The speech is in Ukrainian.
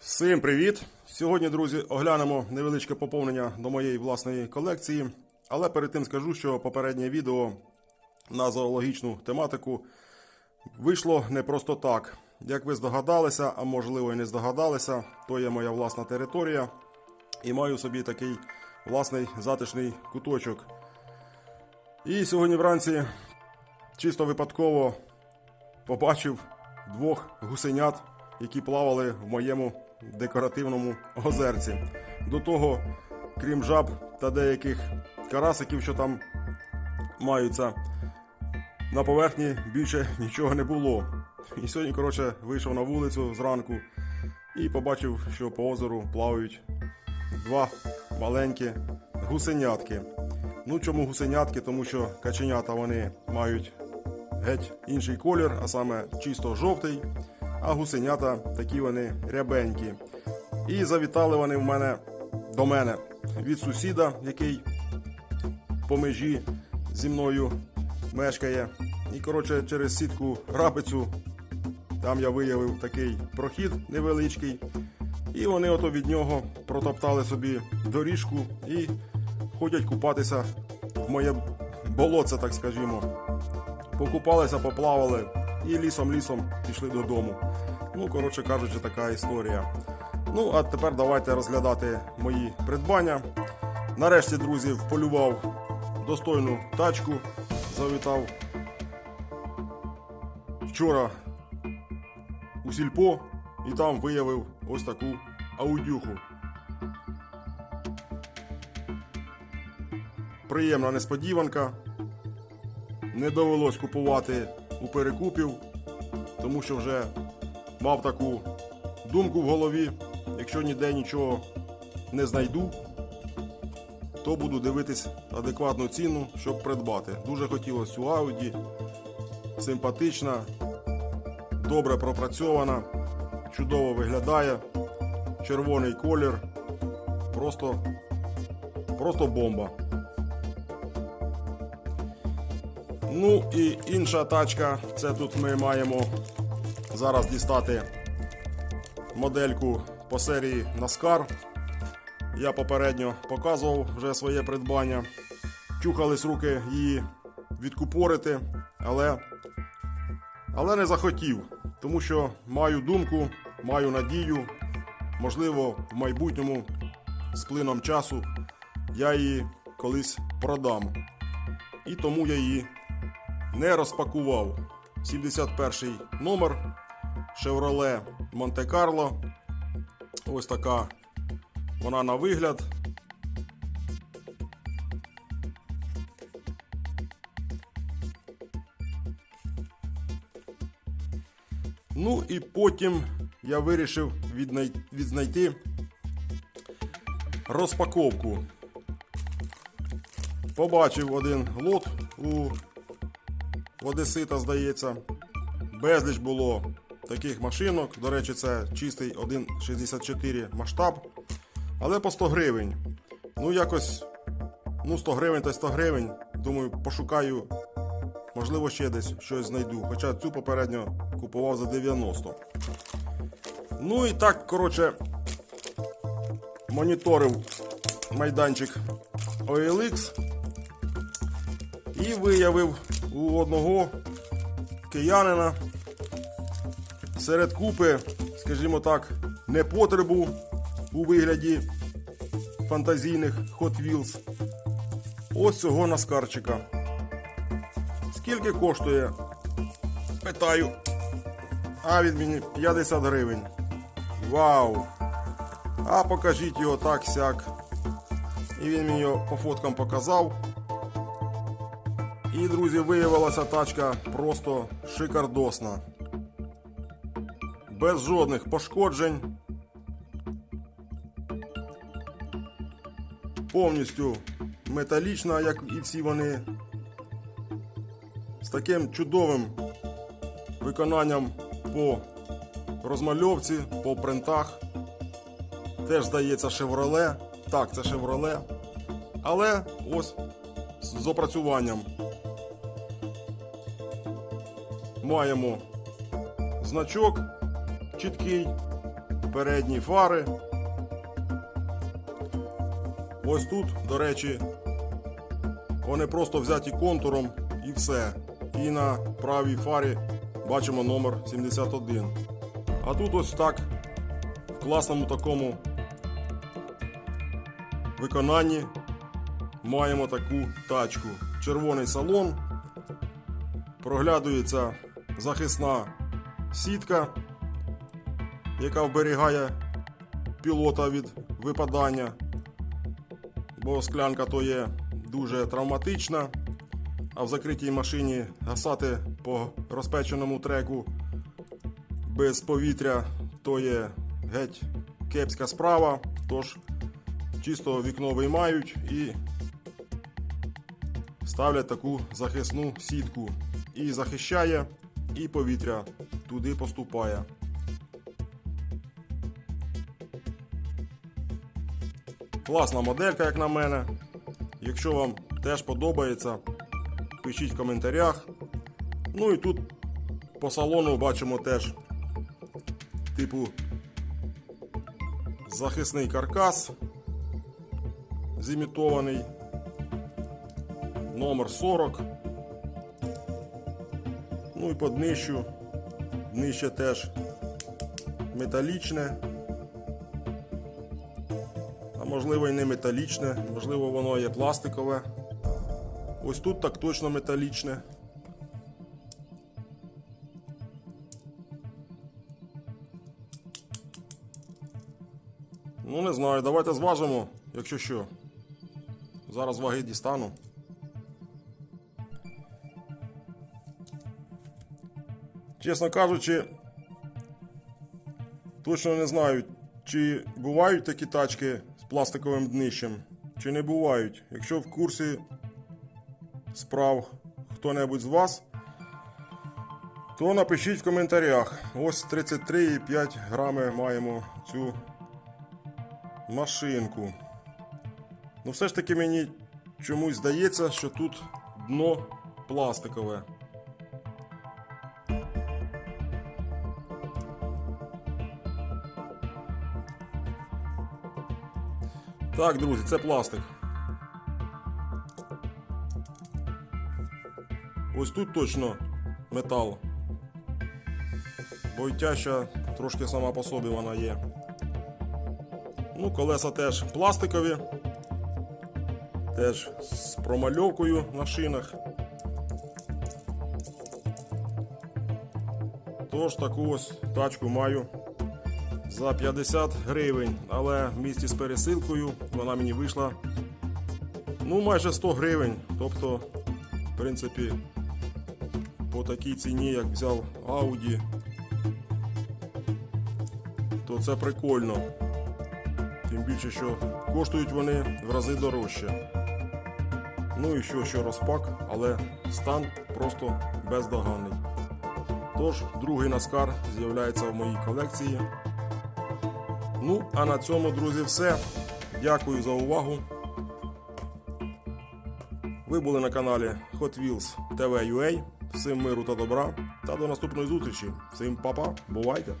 Всім привіт! Сьогодні, друзі, оглянемо невеличке поповнення до моєї власної колекції. Але перед тим скажу, що попереднє відео на зоологічну тематику вийшло не просто так. Як ви здогадалися, а можливо і не здогадалися, то є моя власна територія. І маю собі такий власний затишний куточок. І сьогодні вранці чисто випадково побачив двох гусенят, які плавали в моєму декоративному озерці. До того, крім жаб та деяких карасиків, що там маються, на поверхні більше нічого не було. І сьогодні, коротше, вийшов на вулицю зранку і побачив, що по озеру плавають два маленькі гусенятки. Ну чому гусенятки? Тому що каченята вони мають геть інший колір, а саме чисто жовтий, а гусенята такі вони рябенькі. І завітали вони в мене до мене від сусіда, який по межі зі мною мешкає. І коротше, через сітку рабицю там я виявив такий прохід невеличкий. І вони ото від нього протоптали собі доріжку і ходять купатися в моє болоце, так скажімо. Покупалися, поплавали і лісом-лісом пішли додому. Ну, коротше кажучи, така історія. Ну, а тепер давайте розглядати мої придбання. Нарешті, друзі, вполював достойну тачку. Завітав вчора у сільпо і там виявив ось таку аудюху. Приємна несподіванка. Не довелось купувати у перекупів, тому що вже мав таку думку в голові. Якщо ніде нічого не знайду, то буду дивитись адекватну ціну, щоб придбати. Дуже хотілося цю Audi, симпатична, добре пропрацьована, чудово виглядає, червоний колір, просто, просто бомба. Ну і інша тачка. Це тут ми маємо зараз дістати модельку по серії NASCAR. Я попередньо показував вже своє придбання. Чухались руки її відкупорити, але, але не захотів, тому що маю думку, маю надію, можливо, в майбутньому з плином часу я її колись продам. І тому я її не розпакував. 71 номер Chevrolet Carlo. Ось така вона на вигляд. Ну і потім я вирішив віднай- відзнайти розпаковку. Побачив один лот у Одесита, здається. Безліч було таких машинок. До речі, це чистий 1,64 масштаб. Але по 100 гривень. Ну, якось, ну, 100 гривень та 100 гривень. Думаю, пошукаю, можливо, ще десь щось знайду. Хоча цю попередньо купував за 90. Ну і так, коротше, моніторив майданчик OLX і виявив у одного киянина серед купи, скажімо так, непотребу у вигляді фантазійних Hot Wheels. Ось цього наскарчика. Скільки коштує? Питаю. А він мені 50 гривень. Вау! А покажіть його так сяк. І він мені його по фоткам показав. І, друзі, виявилася тачка просто шикардосна. Без жодних пошкоджень. Повністю металічна, як і всі вони. З таким чудовим виконанням по розмальовці, по принтах. Теж здається Chevrolet. Так, це Chevrolet. Але ось з опрацюванням. Маємо значок чіткий, передні фари. Ось тут, до речі, вони просто взяті контуром і все. І на правій фарі бачимо номер 71. А тут ось так, в класному такому виконанні маємо таку тачку. Червоний салон, проглядується захисна сітка, яка вберігає пілота від випадання, бо склянка то є дуже травматична, а в закритій машині гасати по розпеченому треку без повітря то є геть кепська справа, тож чисто вікно виймають і ставлять таку захисну сітку. І захищає, і повітря туди поступає. Класна моделька, як на мене. Якщо вам теж подобається, пишіть в коментарях. Ну і тут по салону бачимо теж типу захисний каркас зімітований. Номер 40. Ну і по днищу. Днище теж металічне. А можливо і не металічне, можливо воно є пластикове. Ось тут так точно металічне. Ну не знаю, давайте зважимо, якщо що. Зараз ваги дістану. Чесно кажучи, точно не знаю, чи бувають такі тачки з пластиковим днищем, чи не бувають. Якщо в курсі справ хто-небудь з вас, то напишіть в коментарях. Ось 33,5 грами маємо цю машинку. Ну, все ж таки мені чомусь здається, що тут дно пластикове. Так, друзі, це пластик. Ось тут точно метал. Бо й тяжча трошки сама по собі вона є. Ну, колеса теж пластикові. Теж з промальовкою на шинах. Тож таку ось тачку маю за 50 гривень, але в місті з пересилкою вона мені вийшла ну майже 100 гривень. Тобто, в принципі, по такій ціні, як взяв Audi, то це прикольно. Тим більше, що коштують вони в рази дорожче. Ну і що, що розпак, але стан просто бездоганний. Тож, другий наскар з'являється в моїй колекції. Ну, а на цьому, друзі, все. Дякую за увагу. Ви були на каналі Hot Wheels TV UA. Всім миру та добра. Та до наступної зустрічі. Всім па-па, бувайте!